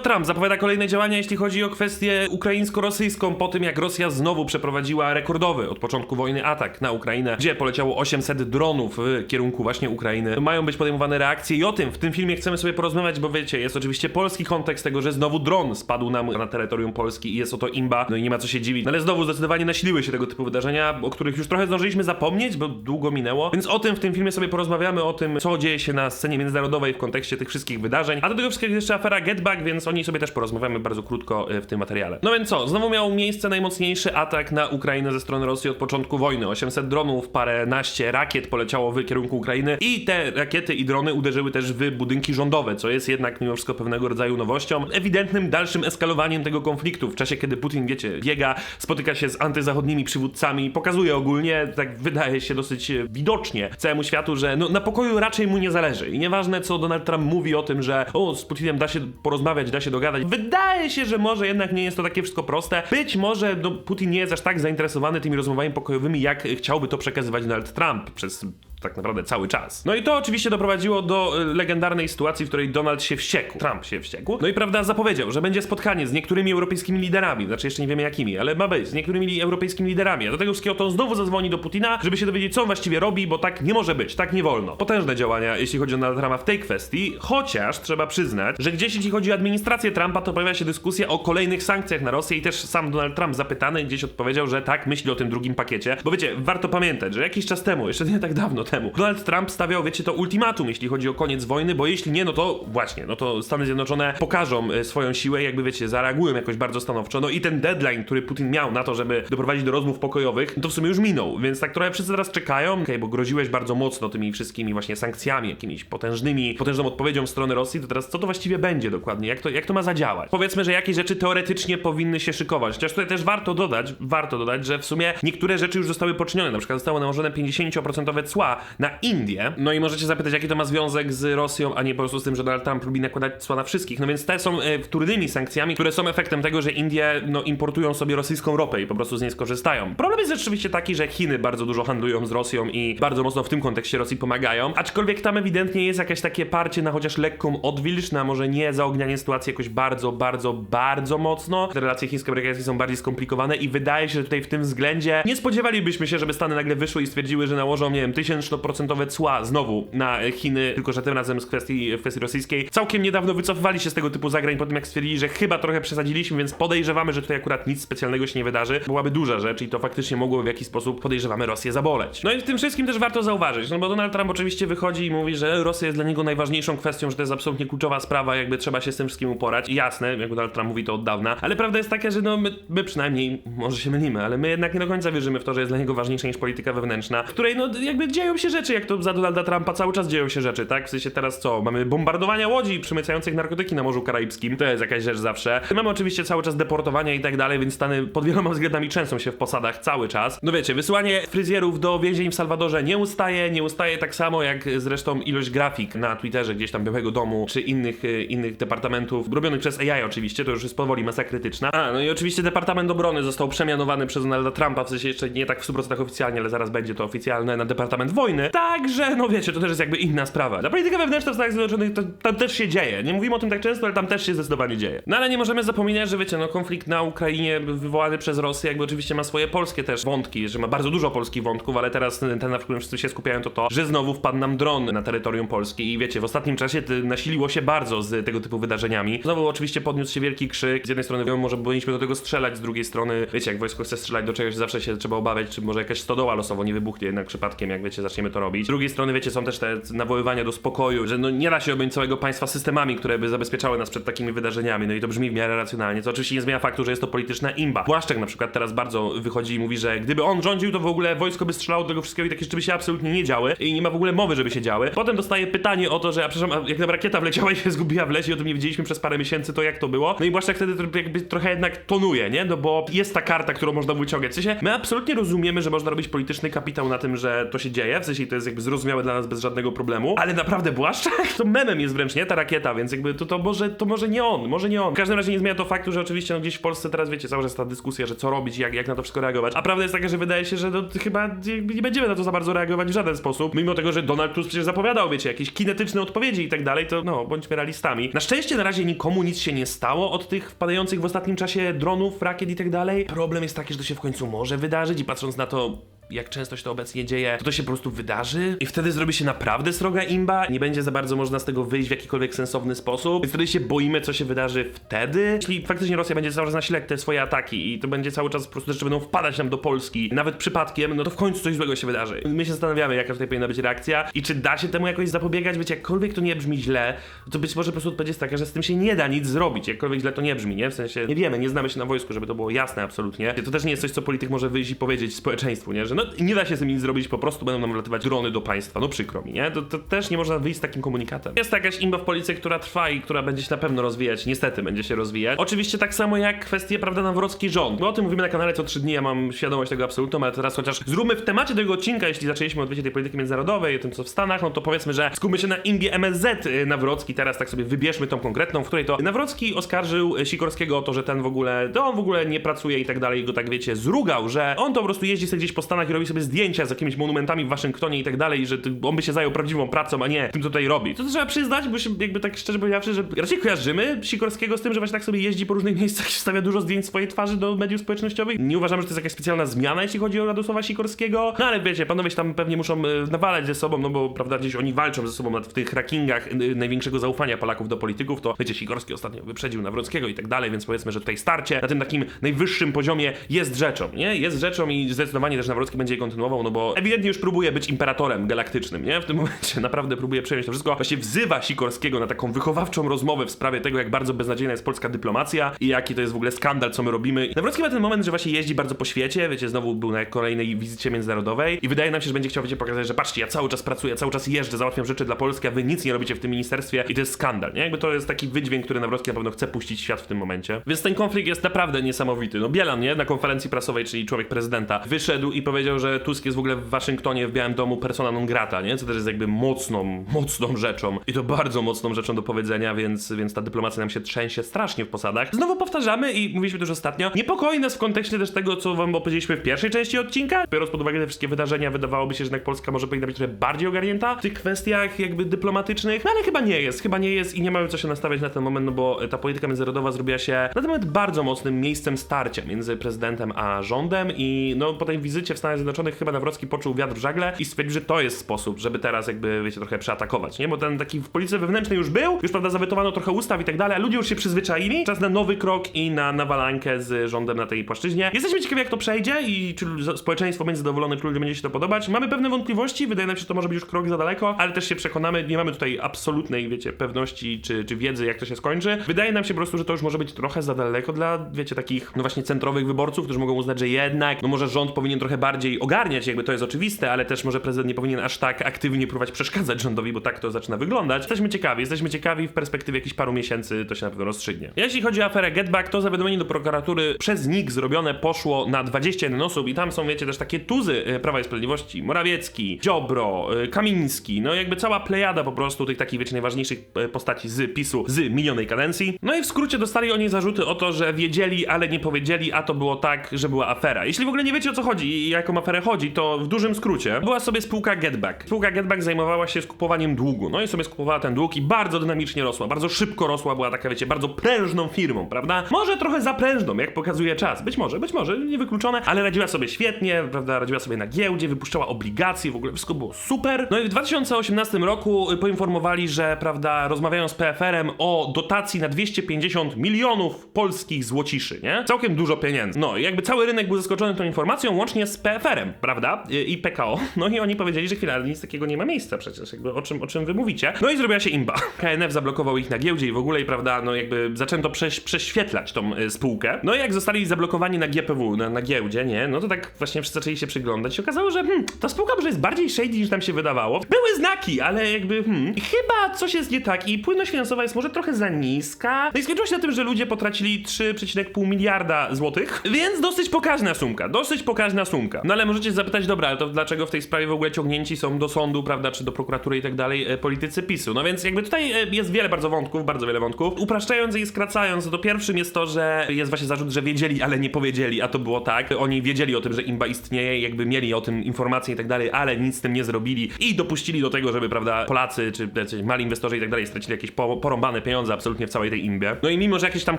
Donald Trump zapowiada kolejne działania, jeśli chodzi o kwestię ukraińsko-rosyjską, po tym jak Rosja znowu przeprowadziła rekordowy od początku wojny atak na Ukrainę, gdzie poleciało 800 dronów w kierunku właśnie Ukrainy. Mają być podejmowane reakcje i o tym w tym filmie chcemy sobie porozmawiać, bo wiecie, jest oczywiście polski kontekst tego, że znowu dron spadł nam na terytorium Polski i jest oto imba, no i nie ma co się dziwić. No ale znowu zdecydowanie nasiliły się tego typu wydarzenia, o których już trochę zdążyliśmy zapomnieć, bo długo minęło, więc o tym w tym filmie sobie porozmawiamy, o tym, co dzieje się na scenie międzynarodowej w kontekście tych wszystkich wydarzeń, a do tego wszystkiego jeszcze afera Get Back, więc o niej sobie też porozmawiamy bardzo krótko e, w tym materiale. No więc co, znowu miał miejsce najmocniejszy atak na Ukrainę ze strony Rosji od początku wojny. 800 dronów, paręnaście rakiet poleciało w kierunku Ukrainy i te rakiety i drony uderzyły też w budynki rządowe, co jest jednak mimo wszystko pewnego rodzaju nowością, ewidentnym dalszym eskalowaniem tego konfliktu w czasie, kiedy Putin, wiecie, biega, spotyka się z antyzachodnimi przywódcami, pokazuje ogólnie, tak wydaje się dosyć e, widocznie całemu światu, że no, na pokoju raczej mu nie zależy i nieważne co Donald Trump mówi o tym, że o, z Putinem da się porozmawiać, da się dogadać, wydaje się, że może jednak nie jest to takie wszystko proste. Być może no, Putin nie jest aż tak zainteresowany tymi rozmowami pokojowymi, jak chciałby to przekazywać Donald Trump przez tak naprawdę cały czas. No i to oczywiście doprowadziło do y, legendarnej sytuacji, w której Donald się wściekł, Trump się wściekł. No i prawda zapowiedział, że będzie spotkanie z niektórymi europejskimi liderami, znaczy jeszcze nie wiemy jakimi, ale ma być, z niektórymi europejskimi liderami. A do tego wszystkiego to on znowu zadzwoni do Putina, żeby się dowiedzieć, co on właściwie robi, bo tak nie może być, tak nie wolno. Potężne działania, jeśli chodzi o Donalda Trumpa w tej kwestii, chociaż trzeba przyznać, że gdzieś jeśli chodzi o administrację Trumpa, to pojawia się dyskusja o kolejnych sankcjach na Rosję i też sam Donald Trump zapytany gdzieś odpowiedział, że tak, myśli o tym drugim pakiecie. Bo wiecie, warto pamiętać, że jakiś czas temu, jeszcze nie tak dawno temu, Donald Trump stawiał, wiecie, to ultimatum, jeśli chodzi o koniec wojny, bo jeśli nie, no to właśnie, no to Stany Zjednoczone pokażą e, swoją siłę, jakby wiecie, zareagują jakoś bardzo stanowczo. No i ten deadline, który Putin miał na to, żeby doprowadzić do rozmów pokojowych, no to w sumie już minął, więc tak trochę wszyscy teraz czekają, okej, bo groziłeś bardzo mocno tymi wszystkimi właśnie sankcjami, jakimiś potężnymi, potężną odpowiedzią strony Rosji, to teraz co to właściwie będzie dokładnie, jak to, jak to ma zadziałać? Powiedzmy, że jakieś rzeczy teoretycznie powinny się szykować, chociaż tutaj też warto dodać, warto dodać, że w sumie niektóre rzeczy już zostały poczynione, na przykład zostało nałożone 50% cła na Indię, no i możecie zapytać, jaki to ma związek z Rosją, a nie po prostu z tym, że Donald Trump lubi nakładać cła na wszystkich, no więc te są e, sankcjami, które są efektem tego, że Indie, no, importują sobie rosyjską ropę i po prostu z niej skorzystają. Problem jest rzeczywiście taki, że Chiny bardzo dużo handlują z Rosją i bardzo mocno w tym kontekście Rosji pomagają, aczkolwiek tam ewidentnie jest jakieś takie parcie na chociaż lekką odwilż, na może nie zaognianie sytuacji jakoś bardzo, bardzo, bardzo mocno. Te relacje chińsko-amerykańskie są bardziej skomplikowane i wydaje się, że tutaj w tym względzie nie spodziewalibyśmy się, żeby Stany nagle wyszły i stwierdziły, że nałożą, nie wiem, tysięcznoprocentowe cła znowu na Chiny, tylko że tym razem z kwestii, w kwestii rosyjskiej. Całkiem niedawno wycofywali się z tego typu zagrań po tym, jak stwierdzili, że chyba trochę przesadziliśmy, więc podejrzewamy, że tutaj akurat nic specjalnego się nie wydarzy. Byłaby duża rzecz i to faktycznie mogło w jakiś sposób, podejrzewamy, Rosję zaboleć. No i w tym wszystkim też warto zauważyć, no bo Donald Trump oczywiście wychodzi i mówi, że Rosja jest dla niego najważniejszą kwestią, że to jest absolutnie kluczowa sprawa, jakby trzeba się z tym wszystkim uporać. I jasne, jak Donald Trump mówi to od dawna, ale prawda jest taka, że no my, my przynajmniej, może się mylimy, ale my jednak nie do końca wierzymy w to, że jest dla niego ważniejsza niż polityka wewnętrzna, której no jakby dzieją się rzeczy, jak to za Donalda Trumpa cały czas dzieją się rzeczy, tak? W sensie teraz co? Mamy bombardowania łodzi przemycających narkotyki na Morzu Karaibskim, to jest jakaś rzecz zawsze. Mamy oczywiście cały czas deportowania i tak dalej, więc Stany pod wieloma względami często się w posadach cały czas. No wiecie, wysyłanie fryzjerów do więzień w Salwadorze nie ustaje, nie ustaje tak samo jak zresztą ilość grafik na Twitterze gdzieś tam Białego Domu, czy innych, e, innych departamentów, robionych przez AI oczywiście, to już jest powoli masa krytyczna. A, no i oczywiście Departament Obrony został przemianowany przez Donalda Trumpa, w sensie jeszcze nie tak w 100% oficjalnie, ale zaraz będzie to oficjalne na Departament Wojny. Także, no wiecie, to też jest jakby inna sprawa. Dla polityka wewnętrzna w Stanach Zjednoczonych to tam też się dzieje. Nie mówimy o tym tak często, ale tam też się zdecydowanie dzieje. No ale nie możemy zapominać, że wiecie, no konflikt na Ukrainie wywołany przez Rosję jakby oczywiście ma swoje polskie też wątki, że ma bardzo dużo polskich wątków, ale teraz ten, ten na którym wszyscy się skupiają to to, że znowu wpadł nam dron na terytorium Polski i wiecie, w ostatnim czasie nasiliło się bardzo z tego typu wydarzeniami. Znowu oczywiście podniósł się wielki krzyk. Z jednej strony może powinniśmy do tego strzelać, z drugiej strony, wiecie, jak wojsko chce strzelać do czegoś, zawsze się trzeba obawiać, czy może jakaś stodoła losowo nie wybuchnie jednak przypadkiem, jak wiecie, zaczniemy to robić. Z drugiej strony, wiecie, są też te nawoływania do spokoju, że no nie da się objąć całego państwa systemami, które by zabezpieczały nas przed takimi wydarzeniami, no i to brzmi w miarę racjonalnie, co oczywiście nie zmienia faktu, że jest to polityczna imba. Błaszczek na przykład teraz bardzo wychodzi i mówi, że gdyby on rządził, to w ogóle wojsko by strzelało do tego wszystkiego i takie rzeczy by się absolutnie nie działy i nie ma w ogóle mowy, żeby się działy. Potem dostaje pytanie o to, że a przepraszam, a jak tam rakieta wleciała i się zgubiła w lesie o tym nie wiedzieliśmy przez parę miesięcy, to jak to było? No i Błaszczak wtedy jakby trochę jednak tonuje, nie? No bo jest ta karta, którą można wyciągać. W sensie, my absolutnie rozumiemy, że można robić polityczny kapitał na tym, że to się dzieje? W sensie to jest jakby zrozumiałe dla nas bez żadnego problemu, ale naprawdę Błaszczak to memem jest wręcz, nie? Ta rakieta, więc jakby to, to może, to może nie on, może nie on. W każdym razie nie zmienia to faktu, że oczywiście no, gdzieś w Polsce teraz, wiecie, cały czas ta dyskusja, że co robić, jak, jak na to wszystko reagować. A prawda jest taka, że wydaje się, że no, chyba nie będziemy na to za bardzo reagować w żaden sposób, mimo tego, że Donald Tusk przecież zapowiadał, wiecie, jakieś kinetyczne odpowiedzi i tak dalej, to no, bądźmy realistami. Na szczęście na razie nikomu nic się nie stało od tych wpadających w ostatnim czasie dronów, rakiet i tak dalej. Problem jest taki, że to się w końcu może wydarzyć i patrząc na to, jak często się to obecnie dzieje, to to się po prostu wydarzy i wtedy zrobi się naprawdę sroga imba, nie będzie za bardzo można z tego wyjść w jakikolwiek sensowny sposób, i wtedy się boimy, co się wydarzy wtedy. Jeśli faktycznie Rosja będzie cały czas nasilać te swoje ataki i to będzie cały czas po prostu jeszcze będą wpadać nam do Polski, nawet przypadkiem, no to w końcu coś złego się wydarzy. My się zastanawiamy, jaka tutaj powinna być reakcja i czy da się temu jakoś zapobiegać, wiecie, jakkolwiek to nie brzmi źle, to być może po prostu odpowiedź jest taka, że z tym się nie da nic zrobić, jakkolwiek źle to nie brzmi, nie? W sensie, nie wiemy, nie znamy się na wojsku, żeby to było jasne absolutnie. To też nie jest coś, co polityk może wyjść i powiedzieć społeczeństwu, nie? Że no nie da się z tym nic zrobić, po prostu będą nam wlatywać drony do państwa. No przykro mi, nie? To, to też nie można wyjść z takim komunikatem. Jest jakaś imba w policji, która trwa i która będzie się na pewno rozwijać, niestety będzie się rozwijać. Oczywiście tak samo jak kwestie, prawda, nawrocki rząd. My o tym mówimy na kanale co trzy dni, ja mam świadomość tego absolutną, ale teraz chociaż zróbmy w temacie tego odcinka, jeśli zaczęliśmy od wiecie, tej polityki międzynarodowej, o tym co w Stanach, no to powiedzmy, że skupmy się na imbie MSZ y, Nawrocki, teraz tak sobie wybierzmy tą konkretną, w której to Nawrocki oskarżył y, Sikorskiego o to, że ten w ogóle, to on w ogóle nie pracuje i tak dalej, go tak wiecie, zrugał, że on to po prostu jeździ sobie gdzieś po Stanach i robi sobie zdjęcia z jakimiś monumentami w Waszyngtonie i tak dalej, że on by się zajął prawdziwą pracą, a nie tym, co tutaj robi. To trzeba przyznać, bo się jakby tak szczerze powiedziawszy, że raczej kojarzymy Sikorskiego z tym, że właśnie tak sobie jeździ po różnych miejscach i wstawia dużo zdjęć swojej twarzy do mediów społecznościowych. Nie uważamy, że to jest jakaś specjalna zmiana, jeśli chodzi o Radosława Sikorskiego. No ale wiecie, panowie się tam pewnie muszą e, nawalać ze sobą, no bo prawda, gdzieś oni walczą ze sobą nad, w tych rankingach e, największego zaufania Polaków do polityków, to wiecie, Sikorski ostatnio wyprzedził Nawrockiego i tak dalej, więc powiedzmy, że tutaj starcie na tym takim najwyższym poziomie jest rzeczą, nie? Jest rzeczą i zdecydowanie też Nawrocki będzie je kontynuował, no bo ewidentnie już próbuje być imperatorem galaktycznym, nie? W tym momencie naprawdę próbuje przejąć to wszystko. Właśnie wzywa Sikorskiego na taką wychowawczą rozmowę w sprawie tego, jak bardzo beznadziejna jest polska dyplomacja i jaki to jest w ogóle skandal, co my robimy. Nawrocki ma ten moment, że właśnie jeździ bardzo po świecie, wiecie, znowu był na kolejnej wizycie międzynarodowej i wydaje nam się, że będzie chciał, wiecie, pokazać, że patrzcie, ja cały czas pracuję, cały czas jeżdżę, załatwiam rzeczy dla Polski, a wy nic nie robicie w tym ministerstwie i to jest skandal, nie? Jakby to jest taki wydźwięk, który Nawrocki na pewno chce puścić świat w tym momencie. Więc ten konflikt jest naprawdę niesamowity. No Bielan, nie? Na konferencji prasowej, czyli człowiek prezydenta, wyszedł i powiedział, że Tusk jest w ogóle w Waszyngtonie, w Białym Domu persona non grata, nie? Co też jest jakby mocną, mocną rzeczą i to bardzo mocną rzeczą do powiedzenia, więc, więc ta dyplomacja nam się trzęsie strasznie w posadach. Znowu powtarzamy i mówiliśmy już ostatnio, niepokoi nas w kontekście też tego, co wam opowiedzieliśmy w pierwszej części odcinka. Biorąc pod uwagę te wszystkie wydarzenia, wydawałoby się, że jednak Polska może powinna być trochę bardziej ogarnięta w tych kwestiach jakby dyplomatycznych, no ale chyba nie jest, chyba nie jest i nie mamy co się nastawiać na ten moment, no bo ta polityka międzynarodowa zrobiła się na ten moment bardzo mocnym miejscem starcia między prezydentem a rządem i no po tej wizycie w Stanach Zjednoczonych chyba Nawrocki poczuł wiatr w żagle i stwierdził, że to jest sposób, żeby teraz jakby, wiecie, trochę przeatakować, nie? Bo ten taki w polityce wewnętrznej już był, już prawda zawetowano trochę ustaw i tak dalej, a ludzie już się przyzwyczaili. Czas na nowy krok i na nawalankę z rządem na tej płaszczyźnie. Jesteśmy ciekawi, jak to przejdzie i czy społeczeństwo będzie zadowolone, czy ludziom będzie się to podobać. Mamy pewne wątpliwości, wydaje nam się, że to może być już krok za daleko, ale też się przekonamy, nie mamy tutaj absolutnej, wiecie, pewności czy, czy wiedzy, jak to się skończy. Wydaje nam się po prostu, że to już może być trochę za daleko dla, wiecie, takich, no właśnie centrowych wyborców, którzy mogą uznać, że jednak, no może rząd powinien trochę bardziej ogarniać, jakby to jest oczywiste, ale też może prezydent nie powinien aż tak aktywnie próbować przeszkadzać rządowi, bo tak to zaczyna wyglądać. Jesteśmy ciekawi, jesteśmy ciekawi w perspektywie jakichś paru miesięcy to się na pewno rozstrzygnie. Jeśli chodzi o aferę Getback, to zawiadomienie do prokuratury przez NIK zrobione poszło na 21 osób i tam są, wiecie, też takie tuzy e, Prawa i Sprawiedliwości, Morawiecki, Ziobro, e, Kamiński, no jakby cała plejada po prostu tych takich, wiecie, najważniejszych e, postaci z PiSu z minionej kadencji. No i w skrócie dostali oni zarzuty o to, że wiedzieli, ale nie powiedzieli, a to było tak, że była afera. Jeśli w ogóle nie wiecie o co chodzi i jaką aferę chodzi, to w dużym skrócie była sobie spółka Getback. Spółka Getback zajmowała się skupowaniem długu, no i sobie skupowała ten dług i bardzo dynamicznie rosła, bardzo szybko rosła, była taka, wiecie, bardzo prężną firmą, prawda? Może trochę za prężną, jak pokazuje czas, być może, być może, niewykluczone, ale radziła sobie świetnie, prawda, radziła sobie na giełdzie, wypuszczała obligacje, w ogóle wszystko było super. No i w 2018 roku poinformowali, że, prawda, rozmawiają z PFR-em o dotacji na 250 milionów polskich złociszy, nie? Całkiem dużo pieniędzy. No i jakby cały rynek był zaskoczony tą informacją, łącznie z PFR-em, prawda? I PKO. No i oni powiedzieli, że chwila, nic takiego nie ma miejsca przecież, jakby o czym, o czym wy mówicie. No i zrobiła się imba. KNF zablokował ich na giełdzie i w ogóle, i prawda, no jakby zaczęto prześ, prześwietlać tą y, spółkę. No i jak zostali zablokowani na GPW, na, na giełdzie, nie? No to tak właśnie wszyscy zaczęli się przyglądać i okazało, że hmm, ta spółka może jest bardziej shady niż nam się wydawało. Były znaki, ale jakby hmm, chyba coś jest nie tak i płynność finansowa jest może trochę za niska. No i skończyło się na tym, że ludzie potracili 3,5 miliarda złotych, więc dosyć pokaźna sumka, dosyć pokaźna sumka. No ale możecie zapytać, dobra, ale to dlaczego w tej sprawie w ogóle ciągnięci są do sądu, prawda, czy do prokuratury i tak dalej e, politycy PiSu? No więc jakby tutaj e, jest wiele bardzo wątków, bardzo wiele wątków. Upraszczając i skracając, to pierwszym jest to, że jest właśnie zarzut, że wiedzieli, ale nie powiedzieli, a to było tak. Oni wiedzieli o tym, że imba istnieje, jakby mieli o tym informacje i tak dalej, ale nic z tym nie zrobili i dopuścili do tego, żeby, prawda, Polacy czy mali inwestorzy i tak dalej stracili jakieś po, porąbane pieniądze absolutnie w całej tej imbie. No i mimo, że jakieś tam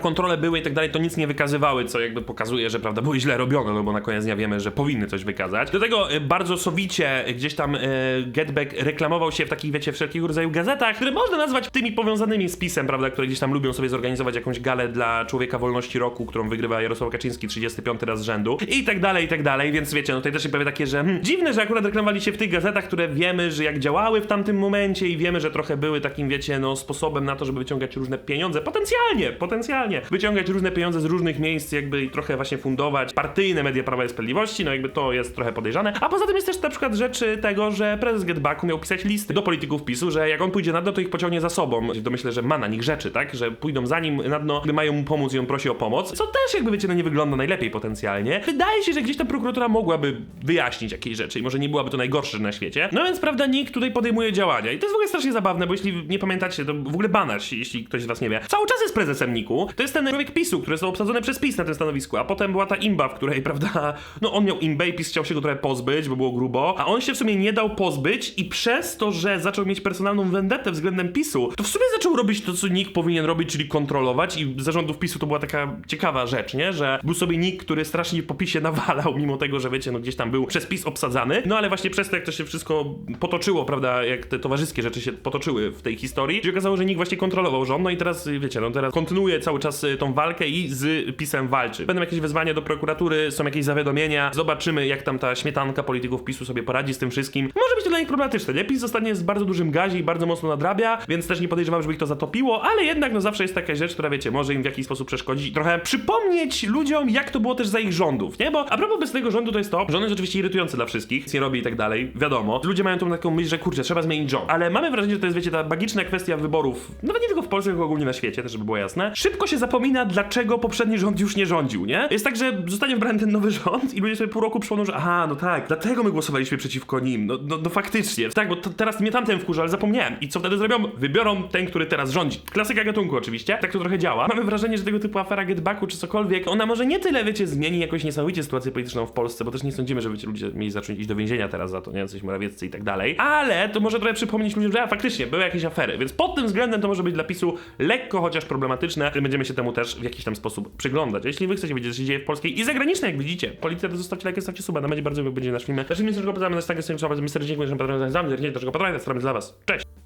kontrole były i tak dalej, to nic nie wykazywały, co jakby pokazuje, że, prawda, było źle robione, no bo na koniec dnia wiemy, że powinny coś wykazać. Do tego e, bardzo sowicie gdzieś tam e, Getback reklamował się w takich, wiecie, wszelkiego rodzaju gazetach, które można nazwać tymi powiązanymi z pisem, prawda, które gdzieś tam lubią sobie zorganizować jakąś galę dla Człowieka Wolności Roku, którą wygrywa Jarosław Kaczyński 35 raz z rzędu i tak dalej, i tak dalej, więc wiecie, no tutaj też się pojawia takie, że hmm, dziwne, że akurat reklamowali się w tych gazetach, które wiemy, że jak działały w tamtym momencie i wiemy, że trochę były takim, wiecie, no sposobem na to, żeby wyciągać różne pieniądze, potencjalnie, potencjalnie, wyciągać różne pieniądze z różnych miejsc, jakby i trochę właśnie fundować partyjne media Prawa i Sprawiedliwości, no jakby to jest trochę podejrzane, a poza tym jest też na przykład rzeczy tego, że prezes Getbacku miał pisać listy do polityków PiSu, że jak on pójdzie na dno, to ich pociągnie za sobą. Domyślę, że ma na nich rzeczy, tak? Że pójdą za nim na dno, gdy mają mu pomóc i on prosi o pomoc, co też jakby wiecie, no nie wygląda najlepiej potencjalnie. Wydaje się, że gdzieś tam prokuratura mogłaby wyjaśnić jakieś rzeczy i może nie byłaby to najgorsze na świecie. No więc prawda, NIK tutaj podejmuje działania i to jest w ogóle strasznie zabawne, bo jeśli nie pamiętacie, to w ogóle Banaś, jeśli ktoś z was nie wie, cały czas jest prezesem NIK-u. To jest ten człowiek PiSu, który został obsadzony przez PiS na tym stanowisku, a potem była ta imba, w której, prawda, no on miał imbę PiS chciał się go trochę pozbyć, bo było grubo, a on się w sumie nie dał pozbyć i przez to, że zaczął mieć personalną vendetę względem PiSu, to w sumie zaczął robić to, co NIK powinien robić, czyli kontrolować i zarządów PiSu to była taka ciekawa rzecz, nie? Że był sobie NIK, który strasznie po PiSie nawalał, mimo tego, że wiecie, no gdzieś tam był przez PiS obsadzany, no ale właśnie przez to, jak to się wszystko potoczyło, prawda, jak te towarzyskie rzeczy się potoczyły w tej historii, się okazało, że NIK właśnie kontrolował rząd, no i teraz, wiecie, no teraz kontynuuje cały czas y, tą walkę i z PiSem walczy. Będą jakieś wezwania do prokuratury, są jakieś zawiadomienia, zobaczymy, jak tam ta śmietanka polityków PiSu sobie poradzi z tym wszystkim. Może być to dla nich problematyczne, nie? PiS zostanie z bardzo dużym gazie i bardzo mocno nadrabia, więc też nie podejrzewam, żeby ich to zatopiło, ale jednak no zawsze jest taka rzecz, która wiecie, może im w jakiś sposób przeszkodzić i trochę przypomnieć ludziom, jak to było też za ich rządów, nie? Bo a propos obecnego rządu to jest to, że on jest oczywiście irytujący dla wszystkich, nic nie robi i tak dalej, wiadomo. Ludzie mają tą taką myśl, że kurczę, trzeba zmienić rząd, ale mamy wrażenie, że to jest wiecie, ta magiczna kwestia wyborów, nawet nie tylko w Polsce, tylko ogólnie na świecie, też żeby było jasne. Szybko się zapomina, dlaczego poprzedni rząd już nie rządził, nie? Jest tak, że zostanie wybrany ten nowy rząd i ludzie sobie pół roku przypomną, że aha, no tak, dlatego my głosowaliśmy przeciwko nim, no, no, no faktycznie, tak, bo teraz mnie tamten wkurza, ale zapomniałem. I co wtedy zrobią? Wybiorą ten, który teraz rządzi. Klasyka gatunku oczywiście, tak to trochę działa. Mamy wrażenie, że tego typu afera Getbacku czy cokolwiek, ona może nie tyle, wiecie, zmieni jakoś niesamowicie sytuację polityczną w Polsce, bo też nie sądzimy, żeby ci ludzie mieli zacząć iść do więzienia teraz za to, nie? Coś Morawieccy i tak dalej. Ale to może trochę przypomnieć ludziom, że a, faktycznie były jakieś afery, więc pod tym względem to może być dla PiSu lekko chociaż problematyczne. Będziemy się temu też w jakiś tam sposób przyglądać. Jeśli wy chcecie wiedzieć, co się dzieje w polskiej i zagranicznej, jak widzicie, polityce, to zostawcie lajkę, zostawcie suba, będzie bardzo miło, będzie nasz film. Naszym miejscem, czego pozdrawiam, na stagę, sobie trzeba, Mr. Dziękuję, że patronem za mnie, dlaczego patronem, staramy dla was. Cześć!